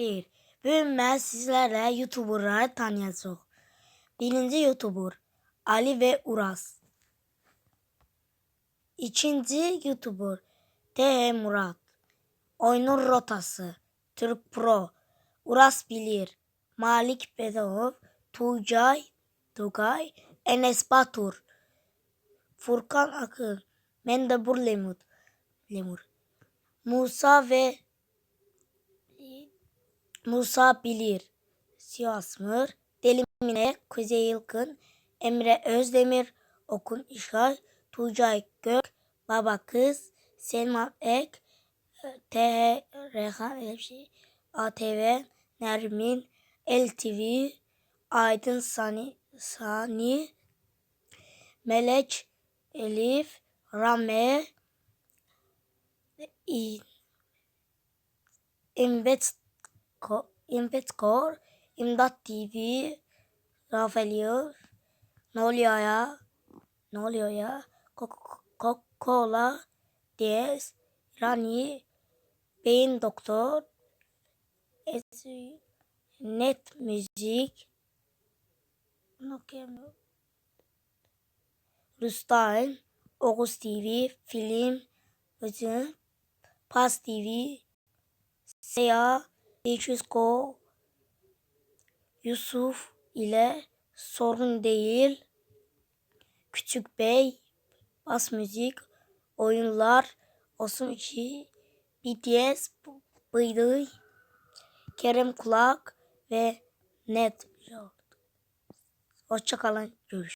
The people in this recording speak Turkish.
xeyr. Bugün ben sizlerle YouTuber'ları tanıyacağım. Birinci YouTuber Ali ve Uras. İkinci YouTuber TH Murat. Oyunun rotası. Türk Pro. Uras Bilir. Malik Bedov. Tuğcay. Tugay. Enes Batur. Furkan Akın. Mendebur Lemur. Lemur. Musa ve Musa Bilir, Siyasmır, Deli Mine, Kuzey Yılgın, Emre Özdemir, Okun İşay, Tuğcay Gök, Baba Kız, Selma Ek, TH Rehan öyle bir şey, ATV, Nermin, LTV, Aydın Sani, Sani, Melek, Elif, Rame, İ- İmbet Ko- İmpetkor, İmdat TV, Rafaeliyor, ne oluyor ya? Ne ya? Coca-Cola, DS, Rani, Beyin Doktor, Es- Net Müzik. Rustain, Oğuz TV, Film, Özün, Pas TV, Seya, 500 Go, Yusuf ile Sorun Değil, Küçük Bey, Bas Müzik, Oyunlar, Osum 2, BTS, Bıydı, Kerem Kulak ve Net. Hoşçakalın.